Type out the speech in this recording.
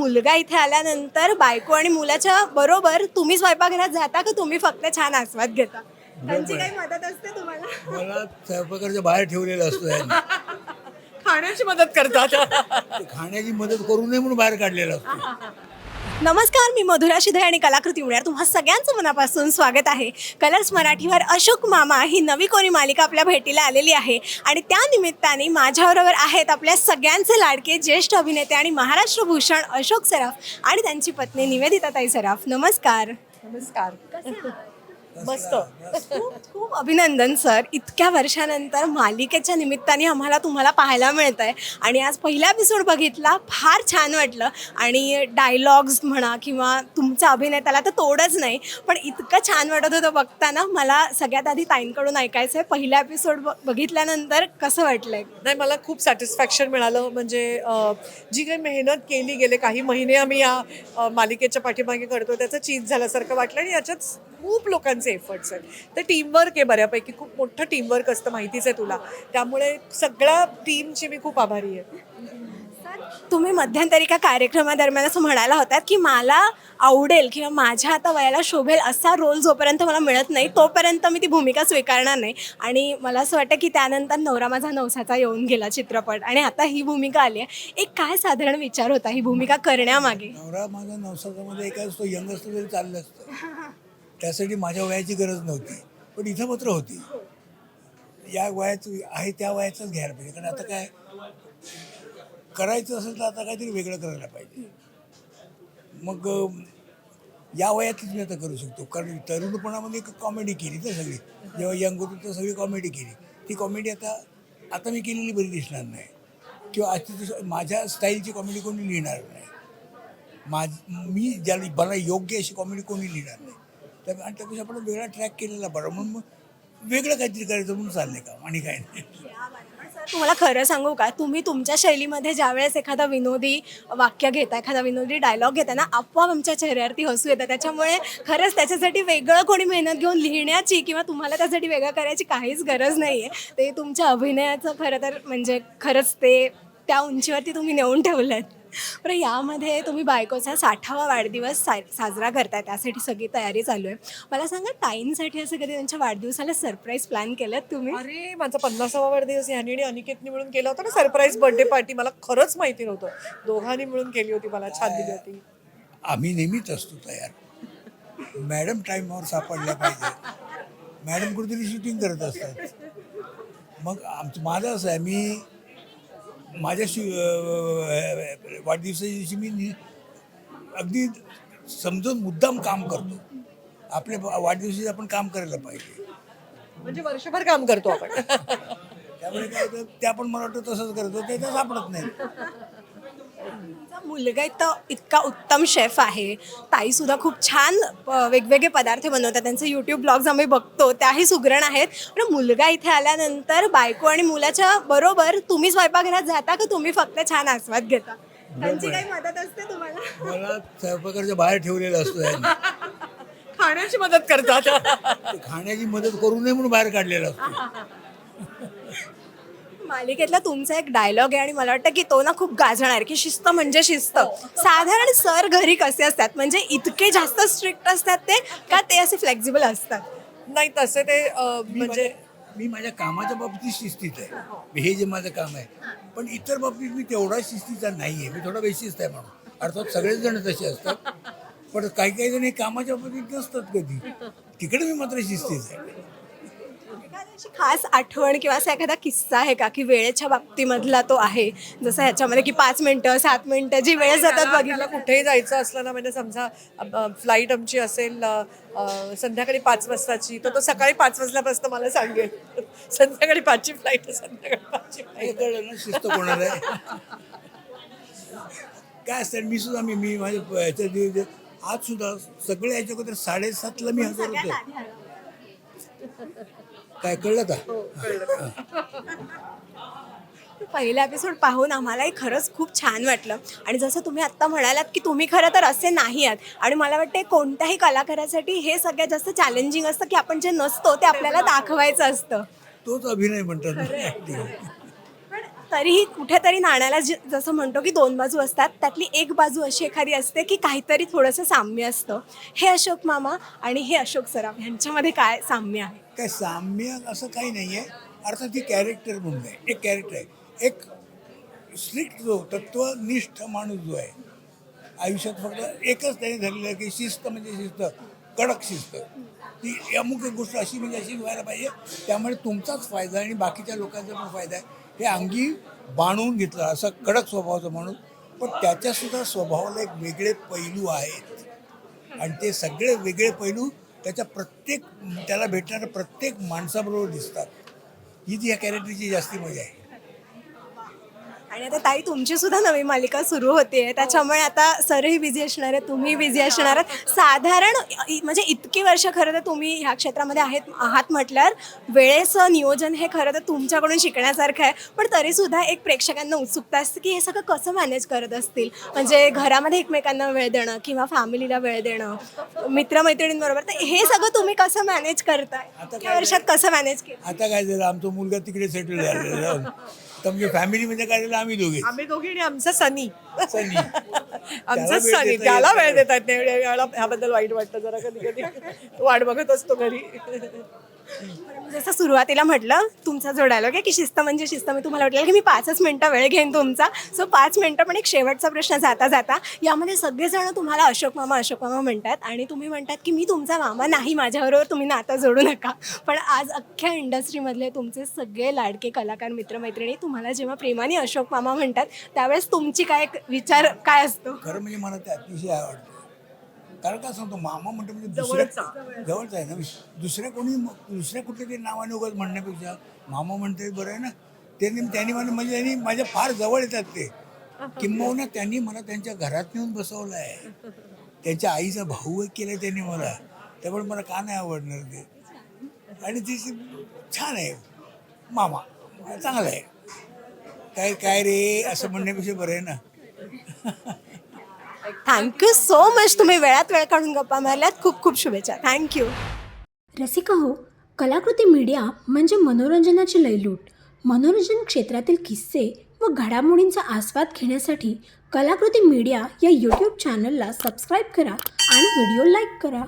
मुलगा इथे आल्यानंतर बायको आणि मुलाच्या बरोबर तुम्ही स्वयंपाकघरात जाता का तुम्ही फक्त छान आस्वाद घेता? त्यांची काही मदत असते तुम्हाला? मला स्वयंपाकाच्या बाहेर ठेवलेलं असतं यांनी. खाण्याची मदत करतात. ते खाण्याची मदत करू नये म्हणून बाहेर काढलेलं असतं. नमस्कार मी मधुरा शिधे आणि कलाकृती मिळणार तुम्हा सगळ्यांचं मनापासून स्वागत आहे. कलर्स मराठीवर अशोक मामा ही नवी कोणी मालिका आपल्या भेटीला आलेली आहे आणि त्या निमित्ताने माझ्याबरोबर आहेत आपल्या सगळ्यांचे लाडके ज्येष्ठ अभिनेते आणि महाराष्ट्र भूषण अशोक सराफ आणि त्यांची पत्नी निवेदिताताई सराफ. नमस्कार. नमस्कार. मस्त. खूप खूप अभिनंदन सर. इतक्या वर्षानंतर मालिकेच्या निमित्ताने आम्हाला तुम्हाला पाहायला मिळत आहे आणि आज पहिला एपिसोड बघितला फार छान वाटलं. आणि डायलॉग्स म्हणा किंवा तुमचा अभिनय त्याला तर तोडच नाही पण इतकं छान वाटत होतं बघताना. मला सगळ्यात आधी ताईंकडून ऐकायचं आहे. पहिला एपिसोड बघितल्यानंतर कसं वाटलंय? नाही मला खूप सॅटिस्फॅक्शन मिळालं. म्हणजे जी काही मेहनत केली गेले काही महिने आम्ही या मालिकेच्या पाठीमागे करतो त्याचं चीज झाल्यासारखं वाटलं आणि याच्यात खूप लोकांचे एफर्ट्स आहेत. तर टीमवर्क आहे बऱ्यापैकी. खूप मोठं टीमवर्क असतं माहितीच आहे तुला. त्यामुळे सगळ्या टीमची मी खूप आभारी आहे. तुम्ही मध्यंतरी एका कार्यक्रमादरम्यान असं म्हणायला होतात की मला आवडेल किंवा माझ्या आता वयाला शोभेल असा रोल जोपर्यंत मला मिळत नाही तोपर्यंत मी ती भूमिका स्वीकारणार नाही. आणि मला असं वाटतं की त्यानंतर नवरा माझा नवसाचा येऊन गेला चित्रपट आणि आता ही भूमिका आली आहे. एक काय साधारण विचार होता ही भूमिका करण्यामागे? नवरा माझा नवसाच्यामध्ये एका असतो यंग असतो तरी चाललं असतं. त्यासाठी माझ्या वयाची गरज नव्हती पण इथं मात्र होती. या वयाचं आहे त्या वयाचंच घ्यायला पाहिजे कारण आता काय करायचं असेल तर आता काहीतरी वेगळं करायला पाहिजे. मग या वयातच मी आता करू शकतो कारण तरुणपणामध्ये कॉमेडी केली तर सगळी. जेव्हा यंग होतो तर सगळी कॉमेडी केली. ती कॉमेडी आता आता मी केलेली बरी दिसणार नाही. किंवा आजची माझ्या स्टाईलची कॉमेडी कोणी लिहिणार नाही. माझ मी ज्याला मला योग्य अशी कॉमेडी कोणी लिहिणार नाही. तर आणि त्यापेक्षा आपण वेगळा ट्रॅक केलेला बरं म्हणून मग वेगळं काहीतरी करायचं म्हणून चाललंय का आणि काय नाही. तुम्हाला खरं सांगू का? तुम्ही तुमच्या शैलीमध्ये ज्यावेळेस एखादा विनोदी वाक्य घेता एखादा विनोदी डायलॉग घेता ना आपोआप आमच्या चेहऱ्यावरती हसू येतं. त्याच्यामुळे खरंच त्याच्यासाठी वेगळं कोणी मेहनत घेऊन लिहिण्याची किंवा तुम्हाला त्यासाठी वेगळं करायची काहीच गरज नाही आहे ते तुमच्या अभिनयाचं खरं तर म्हणजे खरंच ते त्या उंचीवरती तुम्ही नेऊन ठेवलं आहे बरं यामध्ये तुम्ही बायकोचा साठावा वाढदिवस सा साजरा करताय त्यासाठी सगळी तयारी चालू आहे. मला सांगा ताईंसाठी असं कधी त्यांच्या वाढदिवसाला सरप्राईज प्लॅन केलं तुम्ही? अरे माझा पन्नासावा वाढदिवस ह्यानी आणि अनिकेतनी मिळून केला होता ना सरप्राईज बर्थडे पार्टी मला खरंच माहिती नव्हतं. दोघांनी मिळून केली होती मला छान दिली होती. आम्ही नेहमीच असतो तयार. मॅडम टाईमावर सापडल्या पाहिजे. मॅडम कुठेतरी शूटिंग करत असतात. मग आमचं माझं असं आहे मी माझ्या शि अं, वाढदिवसाच्या दिवशी मी अगदी समजून मुद्दाम काम करतो. आपल्या वाढदिवशी आपण काम करायला पाहिजे. म्हणजे वर्षभर काम करतो आपण. त्यामुळे काय होतं ते आपण मला वाटतं तसंच करतो ते तर सापडत नाही. तुमचा मुलगा इतका इतका उत्तम शेफ आहे. ताई सुद्धा खूप छान वेगवेगळे पदार्थ बनवतात. त्यांचे यूट्यूब ब्लॉग्स आम्ही बघतो. त्याही सुगरण आहेत. पण मुलगा इथे आल्यानंतर बायको आणि मुलाच्या बरोबर तुम्ही स्वयंपाकघरात जाता का तुम्ही फक्त छान आस्वाद घेता? त्यांची काही मदत असते तुम्हाला? मला स्वयंपाकाच्या बाहेर ठेवलेलं असतं. खाण्याची मदत करतात. खाण्याची मदत करू नये म्हणून बाहेर काढलेलं असतं. मालिकेतला तुमचा एक डायलॉग आहे आणि मला वाटतं की तो ना खूप गाजणार की शिस्त म्हणजे शिस्त. साधारण सर घरी कसे असतात? म्हणजे इतके जास्त स्ट्रिक्ट असतात ते का ते असे फ्लेक्झिबल असतात? नाही तसे ते म्हणजे माझ्या- मी माझ्या कामाच्या बाबतीत शिस्तीत आहे. हे. जे माझं काम आहे. पण इतर बाबतीत मी तेवढा शिस्तीचा नाही आहे मी थोडा बेशिस्त आहे म्हणून. अर्थात सगळेच जण तसे असतात. पण काही काही जण हे कामाच्या बाबतीत नसतात कधी. तिकडे मी मात्र शिस्तीच आहे. अशी खास आठवण किंवा असा एखादा किस्सा आहे का? की वेळेच्या बाबतीमधला तो आहे. जसं ह्याच्यामध्ये की पाच मिनिटं सात मिनिटं जी वेळ जातात बघितलं. कुठेही जायचं असलं ना म्हणजे समजा फ्लाईट आमची असेल संध्याकाळी पाच वाजताची तर तो सकाळी पाच वाजल्यापासून मला सांगेल. संध्याकाळी पाचची फ्लाईट आहे संध्याकाळी पाचची फ्लाईट शिस्त कोणाला काय असतं मी सुद्धा मी मी माझ्या ह्याच्या आज सुद्धा सगळे याच्या अगोदर साडेसातला मी हजर होतो. काय कळलं का? पहिला एपिसोड पाहून आम्हालाही खरंच खूप छान वाटलं. आणि जसं तुम्ही आत्ता म्हणालात की तुम्ही खरं तर असे नाही आहात. आणि मला वाटते कोणत्याही कलाकारासाठी हे सगळ्यात जास्त चॅलेंजिंग असतं की आपण जे नसतो ते आपल्याला दाखवायचं असतं. तोच अभिनय म्हणतात तरीही कुठेतरी नाण्याला जे जसं म्हणतो की दोन बाजू असतात त्यातली एक बाजू अशी एखादी असते की काहीतरी थोडंसं साम्य असतं. हे अशोक मामा आणि हे अशोक सराफ यांच्यामध्ये काय साम्य आहे? काय साम्य असं काही नाही आहे. अर्थात ती कॅरेक्टर म्हणून आहे. एक कॅरेक्टर आहे. एक स्ट्रिक्ट जो तत्वनिष्ठ माणूस जो आहे आयुष्यात फक्त एकच त्याने धरलेलं आहे की शिस्त म्हणजे शिस्त कडक शिस्त. ती अमुक एक गोष्ट अशी म्हणजे अशी व्हायला पाहिजे त्यामुळे तुमचाच फायदा आणि बाकीच्या लोकांचा पण फायदा आहे. हे अंगी बांधून घेतलं असा कडक स्वभावाचा माणूस. पण त्याच्यासुद्धा स्वभावाला एक वेगळे पैलू आहेत. आणि ते सगळे वेगळे पैलू त्याच्या प्रत्येक त्याला भेटणाऱ्या प्रत्येक माणसाबरोबर दिसतात. हीच या कॅरेक्टरची जास्ती मजा आहे. आणि आता ताई तुमची सुद्धा नवी मालिका सुरू होते त्याच्यामुळे आता सरही बिझी असणार आहे तुम्ही बिझी असणार आहात. साधारण इ- म्हणजे इतकी वर्ष खरं तर तुम्ही ह्या क्षेत्रामध्ये आहेत आहात म्हटल्यावर वेळेचं नियोजन हे खरं तर तुमच्याकडून शिकण्यासारखं आहे. पण तरीसुद्धा एक प्रेक्षकांना उत्सुकता असते की हे सगळं कसं मॅनेज करत असतील? म्हणजे घरामध्ये एकमेकांना वेळ देणं किंवा फॅमिलीला वेळ देणं मित्रमैत्रिणींबरोबर तर हे सगळं तुम्ही कसं मॅनेज करताय? इतक्या वर्षात कसं मॅनेज केलं? आता काय झालं? आमचा मुलगा तिकडे सेटल झालेला आहे. तर म्हणजे फॅमिली म्हणजे काय झालं? आम्ही दोघे आम्ही दोघी आणि आमचा सनी. सनी. आमचा वेळ सनी. देता त्याला येत वेळ नाही. देतात नाही. ह्याबद्दल वाईट वाटतं जरा कधी कधी. तो वाट बघत असतो घरी. म्हणजे जसं सुरुवातीला म्हटलं तुमचा जो डायलॉग आहे की शिस्त म्हणजे शिस्त? मी तुम्हाला वाटलं की मी पाचच मिनटं वेळ घेईन तुमचा. सो पाच मिनटं पण एक शेवटचा प्रश्न जाता जाता यामध्ये सगळेजण तुम्हाला अशोक मामा अशोक मामा म्हणतात आणि तुम्ही म्हणतात की मी तुमचा मामा नाही माझ्याबरोबर तुम्ही नातं जोडू नका. पण आज अख्ख्या इंडस्ट्रीमधले तुमचे सगळे लाडके कलाकार मित्रमैत्रिणी तुम्हाला जेव्हा प्रेमाने अशोक मामा म्हणतात त्यावेळेस तुमची काय विचार काय असतो? खरं म्हणजे मला ते अतिशय आवडतं. कारण काय सांगतो मामा म्हणतो म्हणजे दुसऱ्या जवळच. आहे ना दुसऱ्या कोणी दुसऱ्या कुठल्या तरी नावाने उगाच म्हणण्यापेक्षा मामा म्हणते बरं आहे ना त्यांनी त्यांनी मला म्हणजे त्यांनी माझ्या फार जवळ येतात ते. किंबहुना त्यांनी मला त्यांच्या घरात नेऊन बसवलं आहे त्यांच्या आईचा भाऊ एक केलं त्यांनी मला. त्यामुळे मला का नाही आवडणार ते. आणि ती छान आहे. मामा चांगलं आहे. काय काय रे असं म्हणण्यापेक्षा बरं आहे ना. थँक्यू सो मच तुम्ही वेळात वेळ काढून गप्पा मारल्यात. खूप खूप शुभेच्छा. थँक्यू रसिका हो कलाकृती मीडिया म्हणजे मनोरंजनाची लयलूट. मनोरंजन क्षेत्रातील किस्से व घडामोडींचा आस्वाद घेण्यासाठी कलाकृती मीडिया या यूट्यूब चॅनलला सबस्क्राईब करा आणि व्हिडिओ लाईक करा.